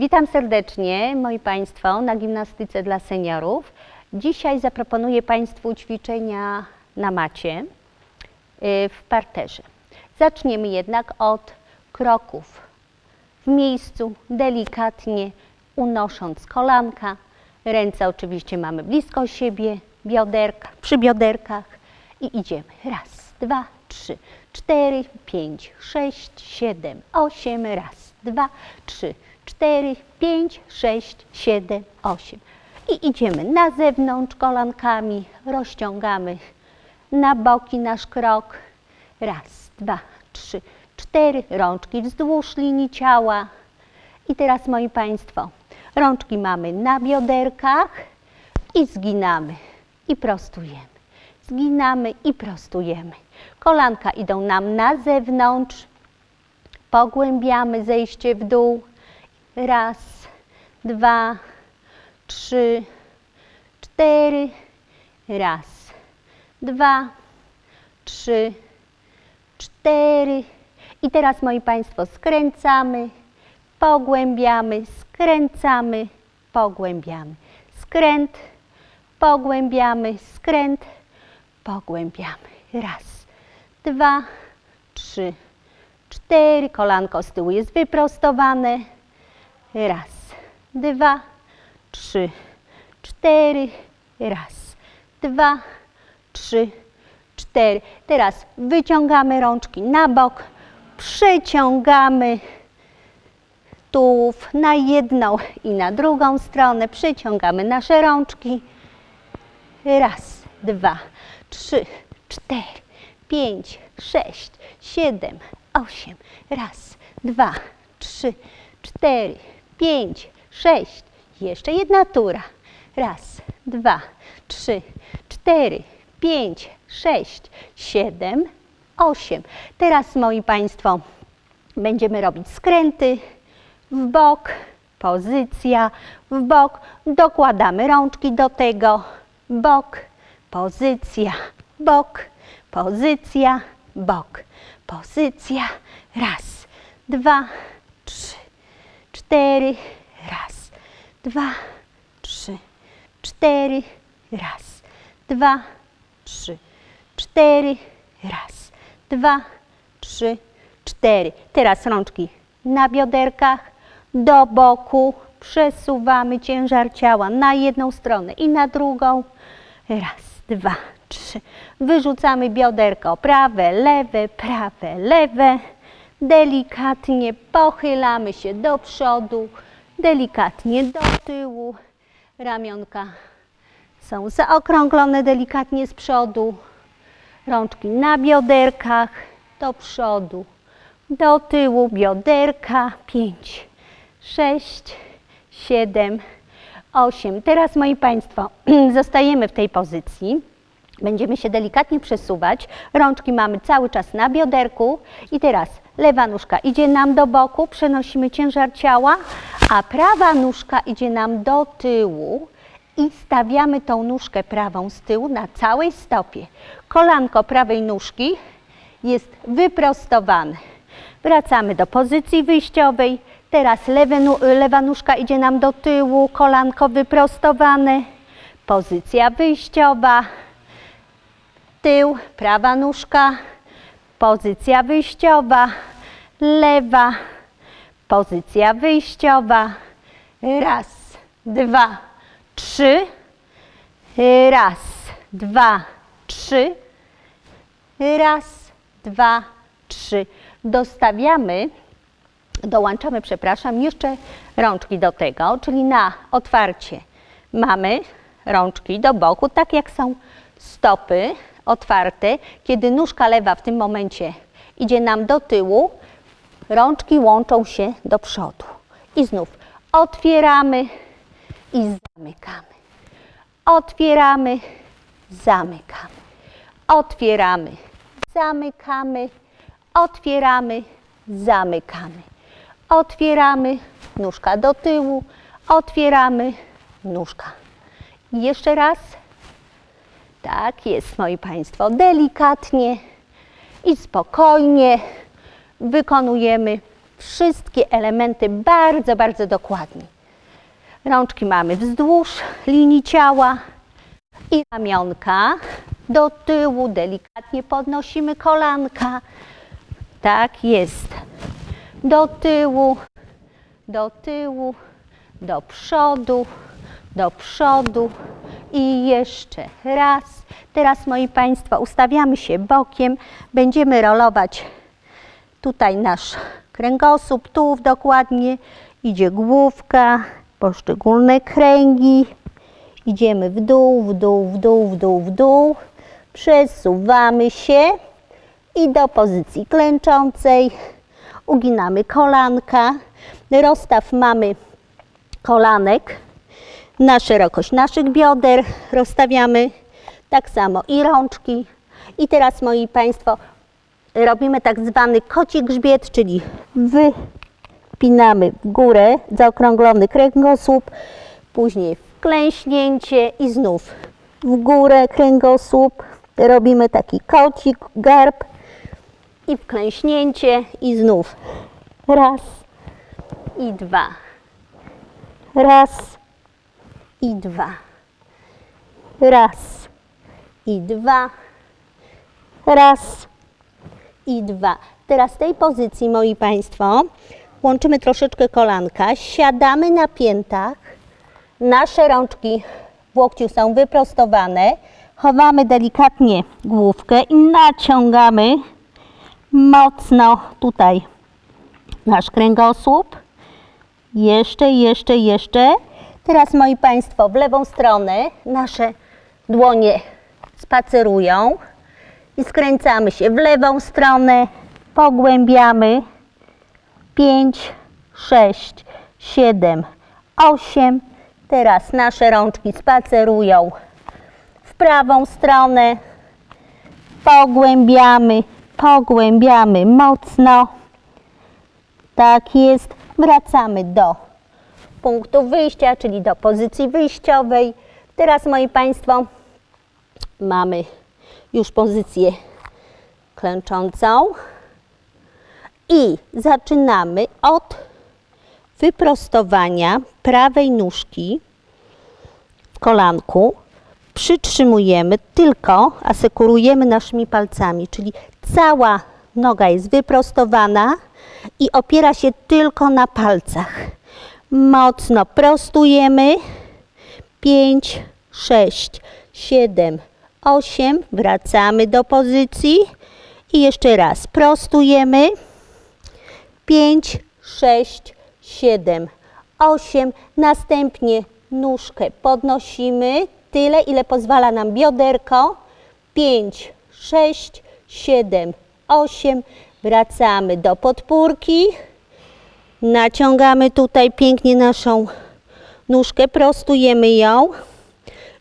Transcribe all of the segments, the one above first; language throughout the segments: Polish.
Witam serdecznie, moi Państwo, na gimnastyce dla seniorów. Dzisiaj zaproponuję Państwu ćwiczenia na macie y, w parterze. Zaczniemy jednak od kroków. W miejscu, delikatnie unosząc kolanka. Ręce oczywiście mamy blisko siebie, bioderka, przy bioderkach i idziemy. Raz, dwa, trzy, cztery, pięć, sześć, siedem, osiem. Raz, dwa, trzy, cztery, pięć, sześć, siedem, osiem. I idziemy na zewnątrz kolankami, rozciągamy na boki nasz krok. Raz, dwa, trzy, cztery. Rączki wzdłuż linii ciała. I teraz, moi Państwo, rączki mamy na bioderkach i zginamy i prostujemy. Zginamy i prostujemy. Kolanka idą nam na zewnątrz. Pogłębiamy zejście w dół. Raz, dwa, trzy, cztery. Raz, dwa, trzy, cztery. I teraz, moi Państwo, skręcamy, pogłębiamy, skręcamy, pogłębiamy. Skręt, pogłębiamy, skręt, pogłębiamy. Raz, dwa, trzy, cztery. Kolanko z tyłu jest wyprostowane. Raz, dwa, trzy, cztery. Raz, dwa, trzy, cztery. Teraz wyciągamy rączki na bok, przeciągamy tułów na jedną i na drugą stronę. Przeciągamy nasze rączki. Raz, dwa, trzy, cztery, pięć, sześć, siedem, osiem. Raz, dwa, trzy, cztery, pięć, sześć. Jeszcze jedna tura. Raz, dwa, trzy, cztery, pięć, sześć, siedem, osiem. Teraz, moi Państwo, będziemy robić skręty w bok, pozycja, w bok. Dokładamy rączki do tego. Bok, pozycja, bok, pozycja, bok, pozycja. Raz, dwa, trzy, cztery. Raz, dwa, trzy, cztery. Raz, dwa, trzy, cztery. Raz, dwa, trzy, cztery. Teraz rączki na bioderkach, do boku. Przesuwamy ciężar ciała na jedną stronę i na drugą. Raz, dwa, trzy. Wyrzucamy bioderko prawe, lewe, prawe, lewe. Delikatnie pochylamy się do przodu, delikatnie do tyłu. Ramionka są zaokrąglone delikatnie z przodu. Rączki na bioderkach, do przodu, do tyłu, bioderka. Pięć, sześć, siedem, osiem. Teraz, moi Państwo, zostajemy w tej pozycji. Będziemy się delikatnie przesuwać. Rączki mamy cały czas na bioderku. I teraz lewa nóżka idzie nam do boku, przenosimy ciężar ciała, a prawa nóżka idzie nam do tyłu i stawiamy tą nóżkę prawą z tyłu na całej stopie. Kolanko prawej nóżki jest wyprostowane. Wracamy do pozycji wyjściowej. Teraz lewe, lewa nóżka idzie nam do tyłu, kolanko wyprostowane. Pozycja wyjściowa. Tył, prawa nóżka. Pozycja wyjściowa. Lewa. Pozycja wyjściowa. Raz, dwa, trzy. Raz, dwa, trzy. Raz, dwa, trzy. Dostawiamy, dołączamy, przepraszam, jeszcze rączki do tego, czyli na otwarcie mamy rączki do boku, tak jak są stopy otwarte. Kiedy nóżka lewa w tym momencie idzie nam do tyłu, rączki łączą się do przodu. I znów otwieramy i zamykamy. Otwieramy, zamykamy. Otwieramy, zamykamy, otwieramy, zamykamy. Otwieramy, nóżka do tyłu, otwieramy, nóżka. I Jeszcze raz. Tak jest, moi Państwo. Delikatnie i spokojnie wykonujemy wszystkie elementy bardzo, bardzo dokładnie. Rączki mamy wzdłuż linii ciała i ramionka do tyłu, delikatnie podnosimy kolanka. Tak jest. Do tyłu, do tyłu, do przodu, do przodu i jeszcze raz. Teraz, moi Państwo, ustawiamy się bokiem, będziemy rolować tutaj nasz kręgosłup, tułów dokładnie, idzie główka, poszczególne kręgi, idziemy w dół, w dół, w dół, w dół, w dół, przesuwamy się i do pozycji klęczącej, uginamy kolanka, rozstaw mamy kolanek na szerokość naszych bioder, rozstawiamy tak samo i rączki. I teraz, moi Państwo, robimy tak zwany koci grzbiet, czyli wypinamy w górę zaokrąglony kręgosłup, później wklęśnięcie i znów w górę kręgosłup. Robimy taki kocik, garb i wklęśnięcie i znów raz i dwa, raz i dwa, raz i dwa, raz i dwa. Teraz w tej pozycji, moi Państwo, łączymy troszeczkę kolanka, siadamy na piętach, nasze rączki w łokciu są wyprostowane, chowamy delikatnie główkę i naciągamy mocno tutaj nasz kręgosłup. Jeszcze, jeszcze, jeszcze. Teraz, moi Państwo, w lewą stronę nasze dłonie spacerują i skręcamy się w lewą stronę, pogłębiamy. 5, 6, 7, 8. Teraz nasze rączki spacerują w prawą stronę, pogłębiamy, pogłębiamy mocno. Tak jest. Wracamy do punktu wyjścia, czyli do pozycji wyjściowej. Teraz, moi Państwo, mamy już pozycję klęczącą i zaczynamy od wyprostowania prawej nóżki w kolanku. Przytrzymujemy tylko, asekurujemy naszymi palcami, czyli cała noga jest wyprostowana i opiera się tylko na palcach. Mocno prostujemy. 5, 6, 7, 8. Wracamy do pozycji. I jeszcze raz prostujemy. 5, 6, 7, 8. Następnie nóżkę podnosimy tyle, ile pozwala nam bioderko. 5, 6, 7, 8. Wracamy do podpórki. Naciągamy tutaj pięknie naszą nóżkę, prostujemy ją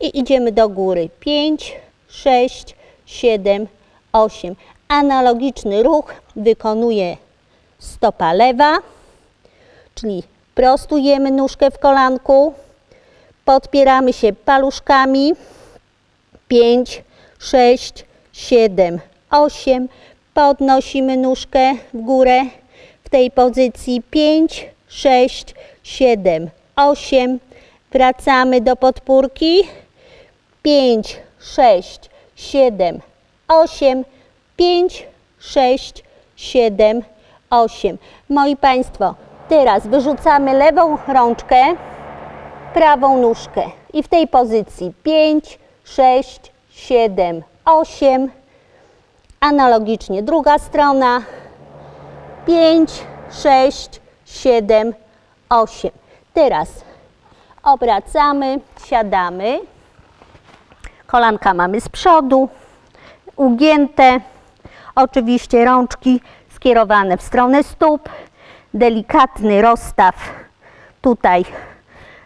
i idziemy do góry. 5, 6, 7, 8. Analogiczny ruch wykonuje stopa lewa, czyli prostujemy nóżkę w kolanku, podpieramy się paluszkami. 5, 6, 7, 8. Podnosimy nóżkę w górę w tej pozycji 5, 6, 7, 8. Wracamy do podpórki. 5, 6, 7, 8. 5, 6, 7, 8. Moi Państwo, teraz wyrzucamy lewą rączkę, prawą nóżkę i w tej pozycji 5, 6, 7, 8. Analogicznie druga strona. 5, 6, 7, 8. Teraz obracamy, siadamy. Kolanka mamy z przodu, ugięte. Oczywiście rączki skierowane w stronę stóp. Delikatny rozstaw tutaj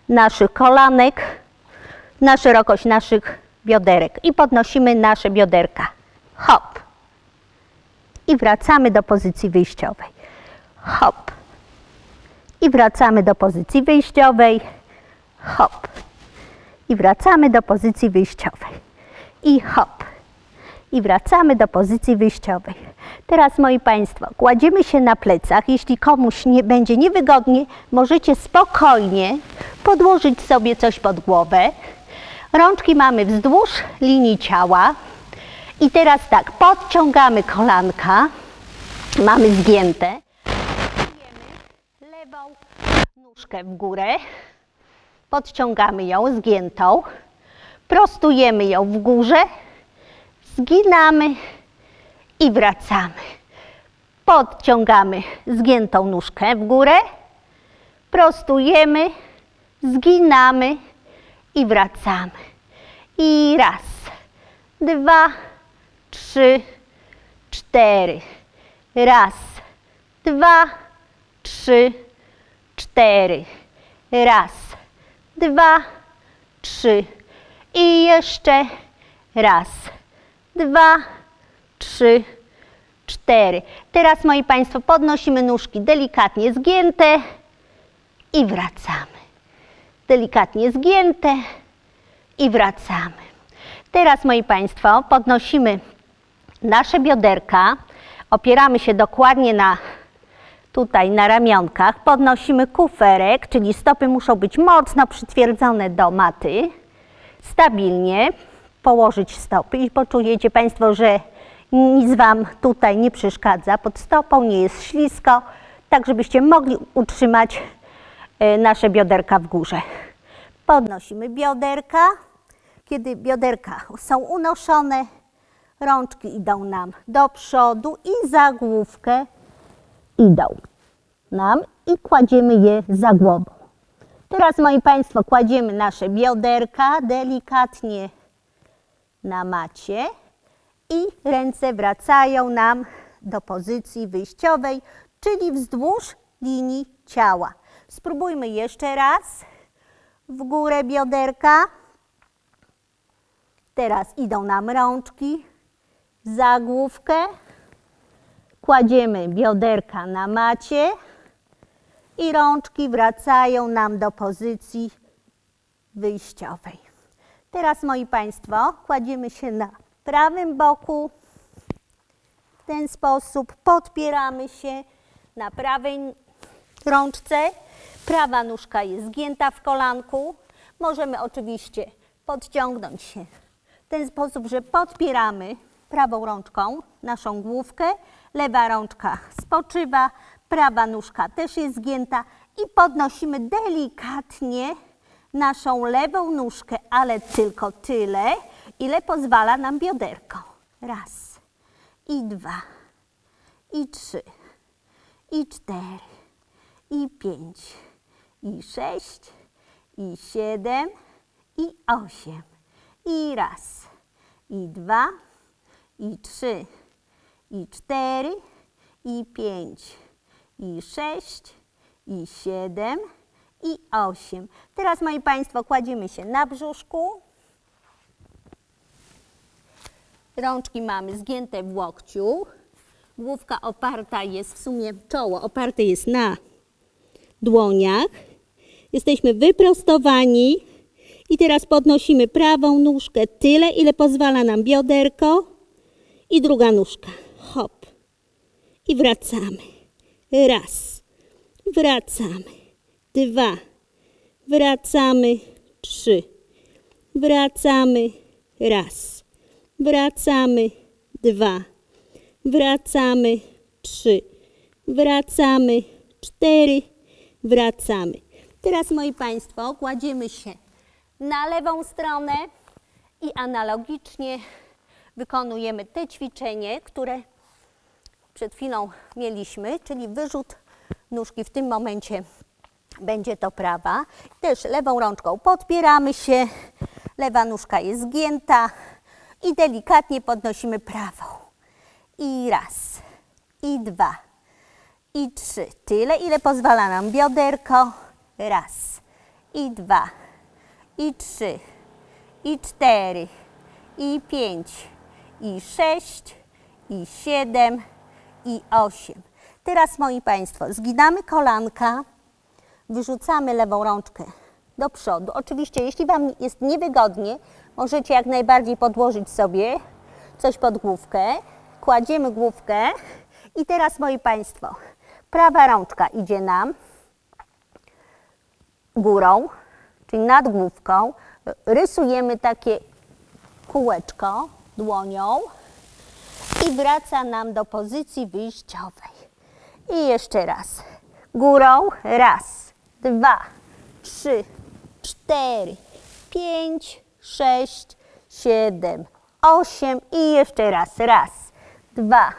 naszych kolanek na szerokość naszych bioderek i podnosimy nasze bioderka. Hop. I wracamy do pozycji wyjściowej. Hop. I wracamy do pozycji wyjściowej. Hop. I wracamy do pozycji wyjściowej. I hop. i wracamy do pozycji wyjściowej. Teraz, moi Państwo, kładziemy się na plecach. Jeśli komuś nie będzie niewygodnie, możecie spokojnie podłożyć sobie coś pod głowę. Rączki mamy wzdłuż linii ciała. I teraz tak, podciągamy kolanka, mamy zgięte. Lewą nóżkę w górę, podciągamy ją zgiętą, prostujemy ją w górze, zginamy i wracamy. Podciągamy zgiętą nóżkę w górę, prostujemy, zginamy i wracamy. I raz, dwa, trzy, cztery. Raz, dwa, trzy, cztery. Raz, dwa, trzy. I jeszcze raz, dwa, trzy, cztery. Teraz, moi Państwo, podnosimy nóżki delikatnie zgięte i wracamy. Delikatnie zgięte i wracamy. Teraz, moi Państwo, podnosimy nasze bioderka, opieramy się dokładnie na tutaj na ramionkach, podnosimy kuferek, czyli stopy muszą być mocno przytwierdzone do maty, stabilnie położyć stopy i poczujecie Państwo, że nic Wam tutaj nie przeszkadza pod stopą, nie jest ślisko, tak żebyście mogli utrzymać e, nasze bioderka w górze. Podnosimy bioderka. Kiedy bioderka są unoszone, rączki idą nam do przodu i za główkę idą nam i kładziemy je za głową. Teraz, moi Państwo, kładziemy nasze bioderka delikatnie na macie i ręce wracają nam do pozycji wyjściowej, czyli wzdłuż linii ciała. Spróbujmy jeszcze raz. W górę bioderka. Teraz idą nam rączki za główkę. Kładziemy bioderka na macie i rączki wracają nam do pozycji wyjściowej. Teraz, moi Państwo, kładziemy się na prawym boku. W ten sposób podpieramy się na prawej rączce. Prawa nóżka jest zgięta w kolanku. Możemy oczywiście podciągnąć się w ten sposób, że podpieramy prawą rączką naszą główkę. Lewa rączka spoczywa, prawa nóżka też jest zgięta i podnosimy delikatnie naszą lewą nóżkę, ale tylko tyle, ile pozwala nam bioderko. Raz, i dwa, i trzy, i cztery, i pięć, i sześć, i siedem, i osiem, i raz, i dwa, i trzy, i cztery, i pięć, i sześć, i siedem, i osiem. Teraz, moi Państwo, kładziemy się na brzuszku. Rączki mamy zgięte w łokciu. Główka oparta jest, w sumie czoło oparte jest na dłoniach. Jesteśmy wyprostowani. I teraz podnosimy prawą nóżkę tyle, ile pozwala nam bioderko. I druga nóżka. Hop. I wracamy. Raz. Wracamy. Dwa. Wracamy. Trzy. Wracamy. Raz. Wracamy. Dwa. Wracamy. Trzy. Wracamy. Cztery. Wracamy. Teraz, moi Państwo, kładziemy się na lewą stronę i analogicznie wykonujemy te ćwiczenie, które przed chwilą mieliśmy, czyli wyrzut nóżki w tym momencie będzie to prawa. Też lewą rączką podpieramy się, lewa nóżka jest zgięta i delikatnie podnosimy prawą. I raz, i dwa, i trzy. Tyle, ile pozwala nam bioderko. Raz, i dwa, i trzy, i cztery, i pięć, i sześć, i siedem, i osiem. Teraz, moi Państwo, zginamy kolanka, wyrzucamy lewą rączkę do przodu. Oczywiście, jeśli Wam jest niewygodnie, możecie jak najbardziej podłożyć sobie coś pod główkę. Kładziemy główkę i teraz, moi Państwo, prawa rączka idzie nam górą, czyli nad główką. Rysujemy takie kółeczko dłonią i wraca nam do pozycji wyjściowej. I jeszcze raz. Górą. Raz, dwa, trzy, cztery, pięć, sześć, siedem, osiem i jeszcze raz. Raz, dwa,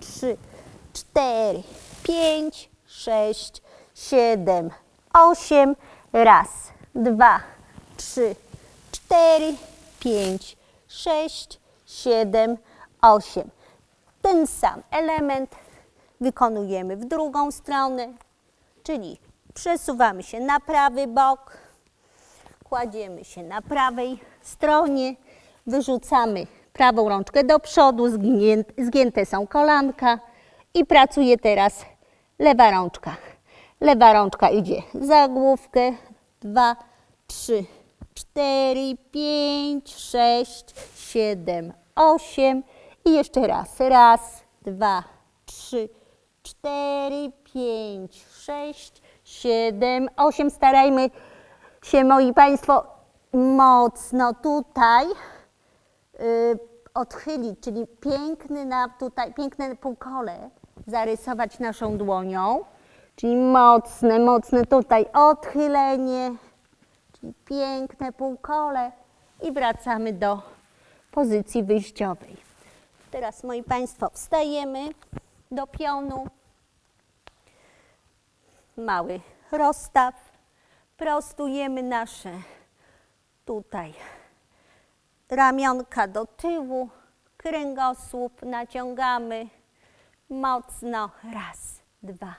trzy, cztery, pięć, sześć, siedem, osiem. Raz, dwa, trzy, cztery, pięć, sześć, siedem, osiem. Ten sam element wykonujemy w drugą stronę, czyli przesuwamy się na prawy bok, kładziemy się na prawej stronie, wyrzucamy prawą rączkę do przodu, zgię- zgięte są kolanka i pracuje teraz lewa rączka. Lewa rączka idzie za główkę, dwa, trzy, cztery, pięć, sześć, siedem, osiem i jeszcze raz. Raz, dwa, trzy, cztery, pięć, sześć, siedem, osiem. Starajmy się, moi Państwo, mocno tutaj y, odchylić, czyli piękny na tutaj, piękne półkole zarysować naszą dłonią, czyli mocne, mocne tutaj odchylenie, czyli piękne półkole i wracamy do pozycji wyjściowej. Teraz, moi Państwo, wstajemy do pionu. Mały rozstaw. Prostujemy nasze tutaj ramionka do tyłu, kręgosłup naciągamy mocno. Raz, dwa,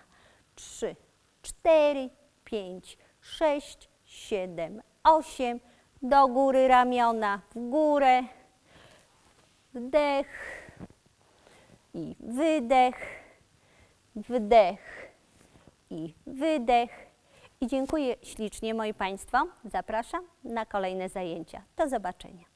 trzy, cztery, pięć, sześć, siedem, osiem. Do góry ramiona, w górę. Wdech i wydech, wdech i wydech. I dziękuję ślicznie, moi Państwo. Zapraszam na kolejne zajęcia. Do zobaczenia.